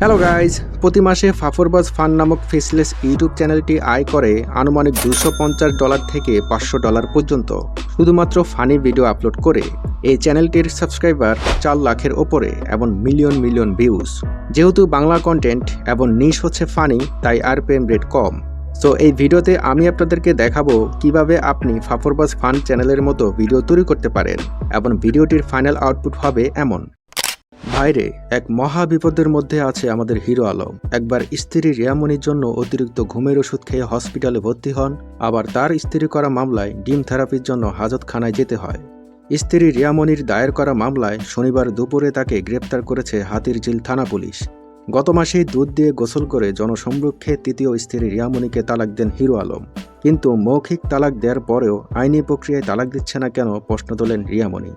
Hello guys প্রতি মাসে ফাফরবাজ ফান নামক ফেসলেস ইউটিউব চ্যানেলটি আয় করে আনুমানিক দুশো পঞ্চাশ ডলার থেকে পাঁচশো ডলার পর্যন্ত। শুধুমাত্র ফানি ভিডিও আপলোড করে এই চ্যানেলটির সাবস্ক্রাইবার চার লাখের ওপরে এবং মিলিয়ন মিলিয়ন ভিউজ যেহেতু বাংলা কন্টেন্ট এবং নিশ হচ্ছে ফানি তাই আর পেম রেট কম। সো এই ভিডিওতে আমি আপনাদেরকে দেখাবো কীভাবে আপনি ফাফরবাজ ফান চ্যানেলের মতো ভিডিও তৈরি করতে পারেন এবং ভিডিওটির ফাইনাল আউটপুট হবে এমন। ভাইরে, এক মহা বিপদের মধ্যে আছে আমাদের হিরো আলম। একবার স্ত্রী রিয়ামনির জন্য অতিরিক্ত ঘুমের ওষুধ খেয়ে হসপিটালে ভর্তি হন, আবার তার স্ত্রী করা মামলায় ডিম থেরাপির জন্য হাজতখানায় যেতে হয়। স্ত্রী রিয়ামনির দায়ের করা মামলায় শনিবার দুপুরে তাকে গ্রেপ্তার করেছে হাতিরঝিল থানা পুলিশ। গত মাসেই দুধ দিয়ে গোসল করে জনসম্মুখে তৃতীয় স্ত্রী রিয়ামনিকে তালাক দেন হিরো আলম। কিন্তু মৌখিক তালাক দেওয়ার পরেও আইনি প্রক্রিয়ায় তালাক দিচ্ছে না কেন প্রশ্ন তোলেন রিয়ামনি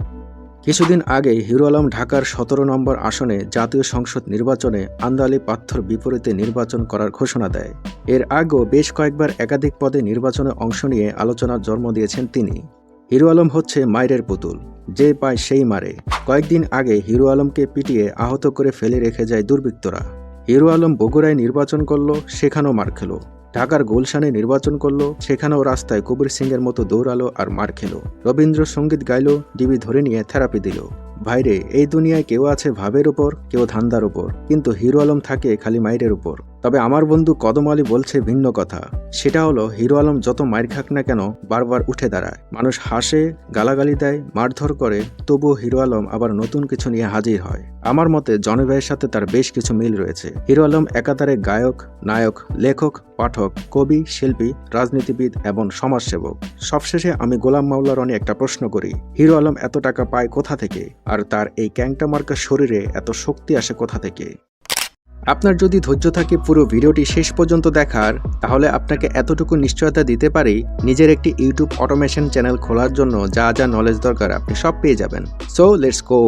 কিছুদিন আগে হিরো আলম ঢাকার সতেরো নম্বর আসনে জাতীয় সংসদ নির্বাচনে আন্দালি পাথর বিপরীতে নির্বাচন করার ঘোষণা দেয়। এর আগেও বেশ কয়েকবার একাধিক পদে নির্বাচনে অংশ নিয়ে আলোচনার জন্ম দিয়েছেন তিনি। হিরো আলম হচ্ছে মায়ের পুতুল, যে পায় সেই মারে। কয়েকদিন আগে হিরো আলমকে পিটিয়ে আহত করে ফেলে রেখে যায় দুর্বৃত্তরা। হিরো আলম বগুড়ায় নির্বাচন করল, সেখানেও মার খেলো। ঢাকার গুলশানে নির্বাচন করল, সেখানেও রাস্তায় কবির সিংয়ের মতো দৌড়ালো আর মার খেলো। রবীন্দ্রসঙ্গীত গাইল, ডিবি ধরে নিয়ে থেরাপি দিল। ভাইরে, এই দুনিয়ায় কেউ আছে ভাবের উপর, কেউ ধান্দার উপর। কিন্তু হিরো আলম থাকে খালি মাইরের উপর। তবে আমার বন্ধু কদম আলী বলছে ভিন্ন কথা। সেটা হলো, হিরো আলম যত মায়ের খাক না কেন বারবার উঠে দাঁড়ায়। মানুষ হাসে, গালাগালি দেয়, মারধর করে, তবুও হিরো আলম আবার নতুন কিছু নিয়ে হাজির হয়। আমার মতে জনি সাথে তার বেশ কিছু মিল রয়েছে। হিরো আলম একাধারে গায়ক, নায়ক, লেখক, পাঠক, কবি, শিল্পী, রাজনীতিবিদ এবং সমাজসেবক। সবশেষে আমি গোলাম মাওলা রনি একটা প্রশ্ন করি, হিরো আলম এত টাকা পায় কোথা থেকে? আর তার এই ক্যাংটা মার্কা শরীরে এত শক্তি আসে কোথা থেকে? আপনার যদি ধৈর্য থাকে পুরো ভিডিওটি শেষ পর্যন্ত দেখার, তাহলে আপনাকে এতটুকু নিশ্চয়তা দিতে পারি নিজের একটি ইউটিউব অটোমেশন চ্যানেল খোলার জন্য যা যা নলেজ দরকার আপনি সব পেয়ে যাবেন। সো লেটস গো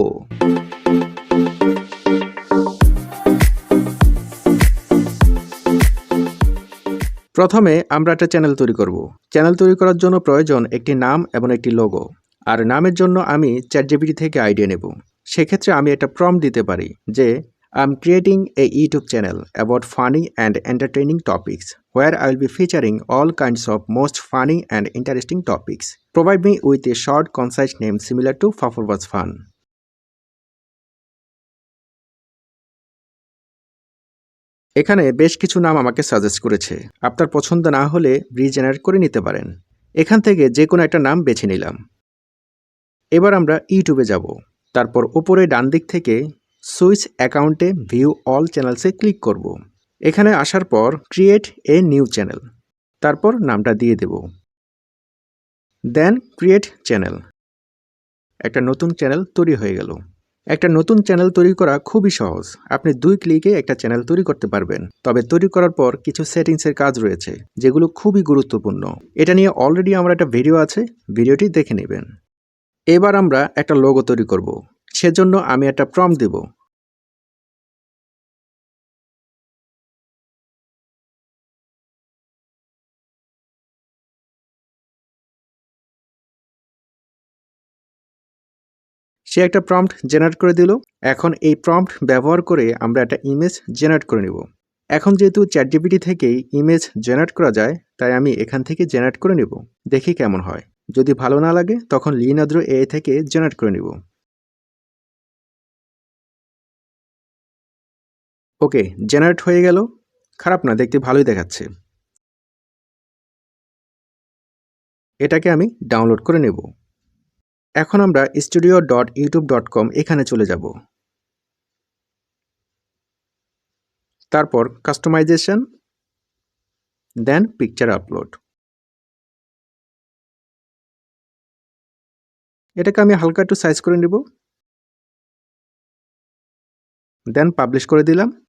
প্রথমে আমরা একটা চ্যানেল তৈরি করব। চ্যানেল তৈরি করার জন্য প্রয়োজন একটি নাম এবং একটি লোগো আর নামের জন্য আমি চ্যাটজিপিটি থেকে আইডিয়া নেব। সেক্ষেত্রে আমি একটা প্রম দিতে পারি যে I'm creating a YouTube channel about funny and entertaining topics where I'll be featuring all kinds of most funny and interesting topics. Provide me with a short, concise name similar to Fafurwas Fun. এখানে বেশ কিছু নাম আমাকে suggest করেছে আপনার পছন্দ না হলে রিজেনারেট করে নিতে পারেন এখান থেকে যে কোনো একটা নাম বেছে নিলাম এবার আমরা ইউটিউবে যাব তারপর ওপরে ডান দিক থেকে সুইচ অ্যাকাউন্টে ভিউ অল চ্যানেলসে ক্লিক করব। এখানে আসার পর ক্রিয়েট এ নিউ চ্যানেল। তারপর নামটা দিয়ে দেব। দেন ক্রিয়েট চ্যানেল। একটা নতুন চ্যানেল তৈরি হয়ে গেল। একটা নতুন চ্যানেল তৈরি করা খুবই সহজ। আপনি দুই ক্লিকে একটা চ্যানেল তৈরি করতে পারবেন। তবে তৈরি করার পর কিছু সেটিংসের কাজ রয়েছে, যেগুলো খুবই গুরুত্বপূর্ণ। এটা নিয়ে অলরেডি আমার একটা ভিডিও আছে, ভিডিওটি দেখে নেবেন। এবার আমরা একটা লোগো তৈরি করব। সেজন্য আমি একটা প্রম দেব। সে একটা প্রম্পট জেনারেট করে দিল। এখন এই প্রম্পট ব্যবহার করে আমরা একটা ইমেজ জেনারেট করে নেব। এখন যেহেতু চ্যাটজিপিটি থেকেই ইমেজ জেনারেট করা যায়, তাই আমি এখান থেকে জেনারেট করে নেব। দেখি কেমন হয়। যদি ভালো না লাগে, তখন লিনাদ্রো এ থেকে জেনারেট করে নেব। ওকে, জেনারেট হয়ে গেল। খারাপ না, দেখতে ভালোই দেখাচ্ছে। এটাকে আমি ডাউনলোড করে নেব। এখন আমরা studio dot YouTube dot com এখানে চলে যাব। তারপর কাস্টমাইজেশন দেন পিকচার আপলোড এটাকে আমি হালকা একটু সাইজ করে নেব। দেন পাবলিশ করে দিলাম।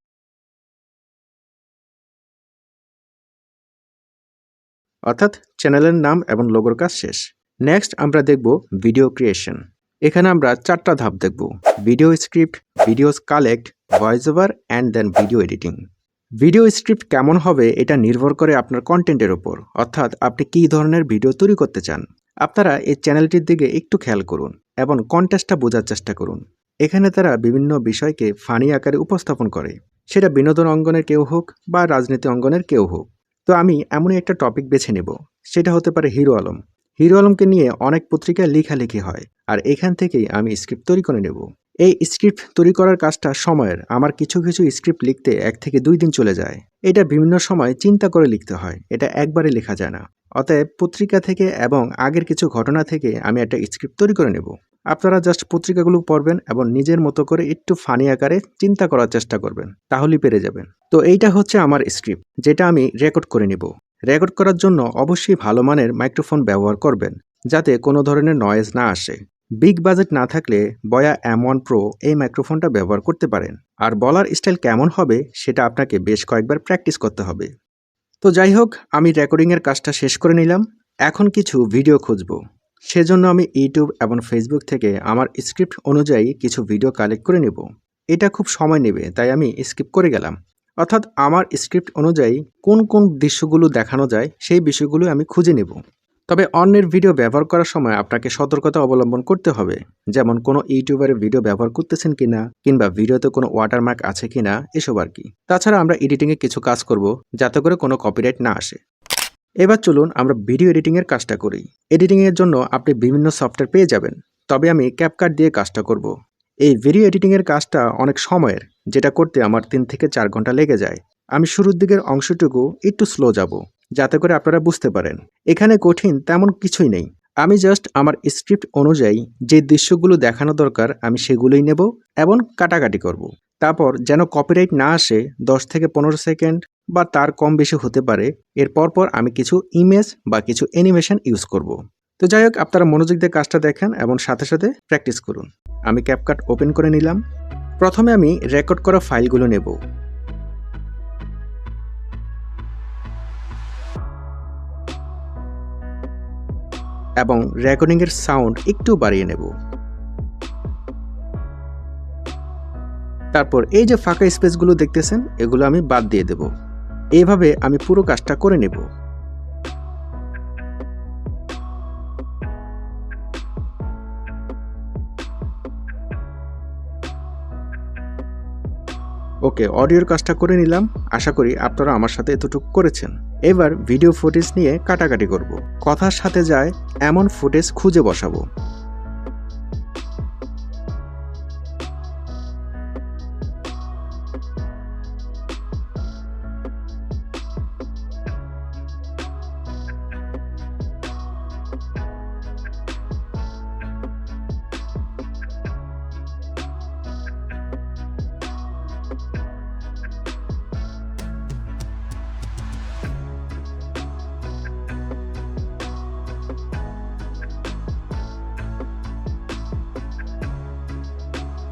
অর্থাৎ চ্যানেলের নাম এবং লোগোর কাজ শেষ। নেক্সট আমরা দেখব ভিডিও ক্রিয়েশন এখানে আমরা চারটা ধাপ দেখব। Video script videos collect voice over and then video editing video script কেমন হবে এটা নির্ভর করে আপনার কন্টেন্টের ওপর অর্থাৎ আপনি কী ধরনের ভিডিও তৈরি করতে চান। আপনারা এই চ্যানেলটির দিকে একটু খেয়াল করুন এবং কন্টেস্টটা বোঝার চেষ্টা করুন। এখানে তারা বিভিন্ন বিষয়কে ফানি আকারে উপস্থাপন করে। সেটা বিনোদন অঙ্গনের কেউ হোক বা রাজনীতি অঙ্গনের কেউ হোক। তো আমি এমনই একটা টপিক বেছে নেব। সেটা হতে পারে হিরো আলম। হিরো আলমকে নিয়ে অনেক পত্রিকায় লেখালেখি হয় আর এখান থেকেই আমি স্ক্রিপ্ট তৈরি করে নেব। এই স্ক্রিপ্ট তৈরি করার কাজটা সময়ের। আমার কিছু কিছু স্ক্রিপ্ট লিখতে এক থেকে দুই দিন চলে যায়। এটা বিভিন্ন সময় চিন্তা করে লিখতে হয়। এটা একবারে লেখা যায় না। অতএব পত্রিকা থেকে এবং আগের কিছু ঘটনা থেকে আমি একটা স্ক্রিপ্ট তৈরি করে নেব। আপনারা জাস্ট পত্রিকাগুলো পড়বেন এবং নিজের মতো করে একটু ফানি আকারে চিন্তা করার চেষ্টা করবেন, তাহলেই পেরে যাবেন। তো এইটা হচ্ছে আমার স্ক্রিপ্ট যেটা আমি রেকর্ড করে নেব। রেকর্ড করার জন্য অবশ্যই ভালো মানের মাইক্রোফোন ব্যবহার করবেন, যাতে কোনো ধরনের নয়েজ না আসে। বিগ বাজেট না থাকলে বয়া এম ওয়ান প্রো এই মাইক্রোফোনটা ব্যবহার করতে পারেন। আর বলার স্টাইল কেমন হবে, সেটা আপনাকে বেশ কয়েকবার প্র্যাকটিস করতে হবে। তো যাই হোক, আমি রেকর্ডিংয়ের কাজটা শেষ করে নিলাম। এখন কিছু ভিডিও খুঁজব। সেজন্য আমি ইউটিউব এবং ফেসবুক থেকে আমার স্ক্রিপ্ট অনুযায়ী কিছু ভিডিও কালেক্ট করে নেব। এটা খুব সময় নেবে, তাই আমি স্কিপ করে গেলাম। অর্থাৎ আমার স্ক্রিপ্ট অনুযায়ী কোন কোন দৃশ্যগুলো দেখানো যায়, সেই বিষয়গুলো আমি খুঁজে নেব। তবে অন্যের ভিডিও ব্যবহার করার সময় আপনাকে সতর্কতা অবলম্বন করতে হবে, যেমন কোনো ইউটিউবারের ভিডিও ব্যবহার করতেছেন কিনা, কিংবা ভিডিওতে কোনো ওয়াটারমার্ক আছে কিনা, এসব আর কি। তাছাড়া আমরা এডিটিংয়ে কিছু কাজ করব, যাতে করে কোনো কপিরাইট না আসে। এবার চলুন আমরা ভিডিও এডিটিংয়ের কাজটা করি। এডিটিংয়ের জন্য আপনি বিভিন্ন সফটওয়্যার পেয়ে যাবেন। তবে আমি ক্যাপকাট দিয়ে কাজটা করব। এই ভিডিও এডিটিংয়ের কাজটা অনেক সময়ের, যেটা করতে আমার তিন থেকে চার ঘণ্টা লেগে যায়। আমি শুরুর দিকের অংশটুকু একটু স্লো যাব, যাতে করে আপনারা বুঝতে পারেন। এখানে কঠিন তেমন কিছুই নেই। আমি জাস্ট আমার স্ক্রিপ্ট অনুযায়ী যে দৃশ্যগুলো দেখানো দরকার, আমি সেগুলোই নেব এবং কাটাকাটি করব। তারপর যেন কপিরাইট না আসে, দশ থেকে পনেরো সেকেন্ড বা তার কম বেশি হতে পারে, এর পরপর আমি কিছু ইমেজ বা কিছু অ্যানিমেশন ইউজ করব। তো যাই হোক, আপনারা মনোযোগ দিয়ে কাজটা দেখেন এবং সাথে সাথে প্র্যাকটিস করুন। আমি ক্যাপকাট ওপেন করে নিলাম। প্রথমে আমি রেকর্ড করা ফাইলগুলো নেব। এবং রেকর্ডিংয়ের সাউন্ড একটু বাড়িয়ে নেব। তারপর এই যে ফাঁকা স্পেসগুলো দেখতেছেন, এগুলো আমি বাদ দিয়ে দেব। এইভাবে আমি পুরো কাজটা করে নেব। ওকে, অডিওর কাজটা করে নিলাম। আশা করি আপনারা আমার সাথে এতটুকু করেছেন। এবার ভিডিও ফুটেজ নিয়ে কাটাকাটি করব। কথার সাথে যায় এমন ফুটেজ খুঁজে বসাবো।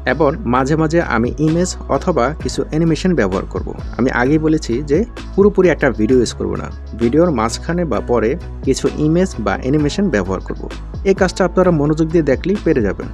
এবং মাঝে মাঝে আমি ইমেজ অথবা কিছু অ্যানিমেশন ব্যবহার করব। আমি আগেই বলেছি যে পুরোপুরি একটা ভিডিও ইউজ করব না ভিডিওর মাঝখানে বা পরে কিছু ইমেজ বা অ্যানিমেশন ব্যবহার করব। এই কাজটা আপনারা মনোযোগ দিয়ে দেখলেই পেরে যাবেন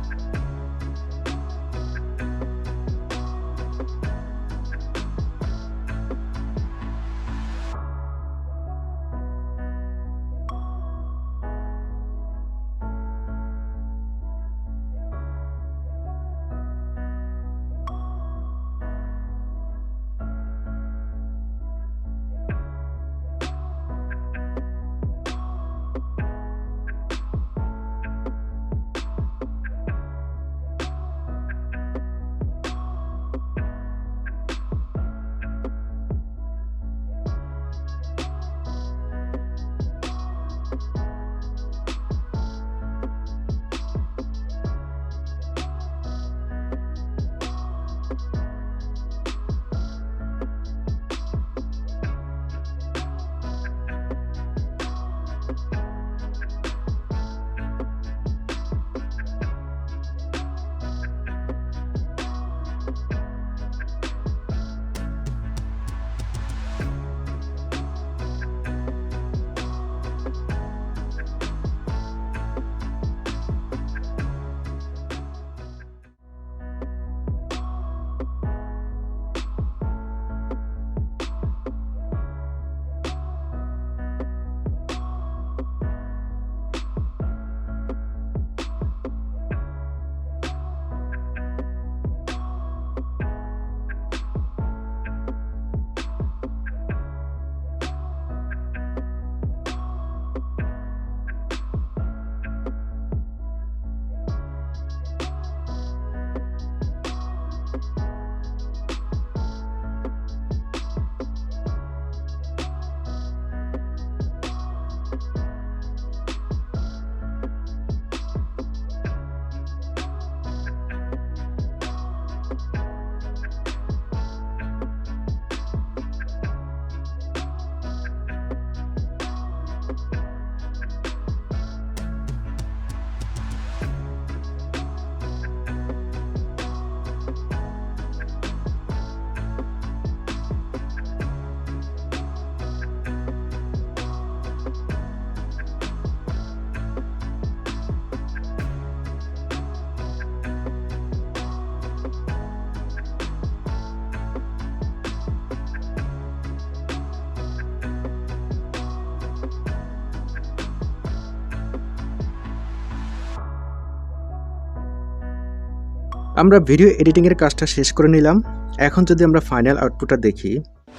আমরা ভিডিও এডিটিংয়ের কাজটা শেষ করে নিলাম। এখন যদি আমরা ফাইনাল আউটপুটটা দেখি,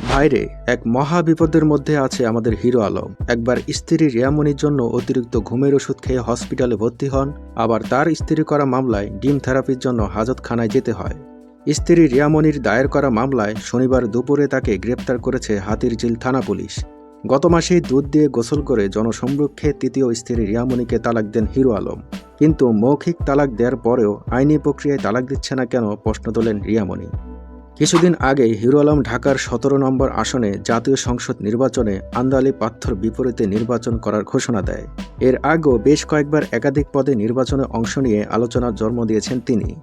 ভাইরে, এক মহা বিপদের মধ্যে আছে আমাদের হিরো আলম। একবার স্ত্রী রিয়ামনির জন্য অতিরিক্ত ঘুমের ওষুধ খেয়ে হসপিটালে ভর্তি হন, আবার তার স্ত্রী করা মামলায় ডিম থেরাপির জন্য হাজতখানায় যেতে হয়। স্ত্রী রিয়ামনির দায়ের করা মামলায় শনিবার দুপুরে তাকে গ্রেপ্তার করেছে হাতিরঝিল থানা পুলিশ। গত মাসেই দুধ দিয়ে গোসল করে জনসম্মুখে তৃতীয় স্ত্রী রিয়ামনিকে তালাক দেন হিরো আলম। কিন্তু মৌখিক তালাক দেওয়ার পরেও আইনি প্রক্রিয়ায় তালাক দিচ্ছে না কেন প্রশ্ন তোলেন রিয়ামণি। কিছুদিন আগে হিরো আলম ঢাকার সতেরো নম্বর আসনে জাতীয় সংসদ নির্বাচনে আন্দালি পাথর বিপরীতে নির্বাচন করার ঘোষণা দেয়। এর আগেও বেশ কয়েকবার একাধিক পদে নির্বাচনে অংশ নিয়ে আলোচনার জন্ম দিয়েছেন তিনি।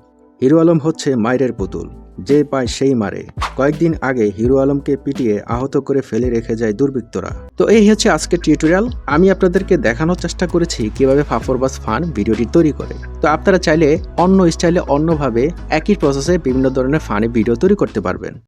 হিরো আলম হচ্ছে মায়ের পুতুল। যে পায় সেই মারে। কয়েকদিন আগে হিরো আলমকে পিটিয়ে আহত করে ফেলে রেখে যায় দুর্বৃত্তরা। তো এই হচ্ছে আজকের টিউটোরিয়াল। আমি আপনাদেরকে দেখানোর চেষ্টা করেছি কীভাবে ফাফরবাস ফান ভিডিওটি তৈরি করে। তো আপনারা চাইলে অন্য স্টাইলে অন্যভাবে একই প্রসেসে বিভিন্ন ধরনের ফানে ভিডিও তৈরি করতে পারবেন।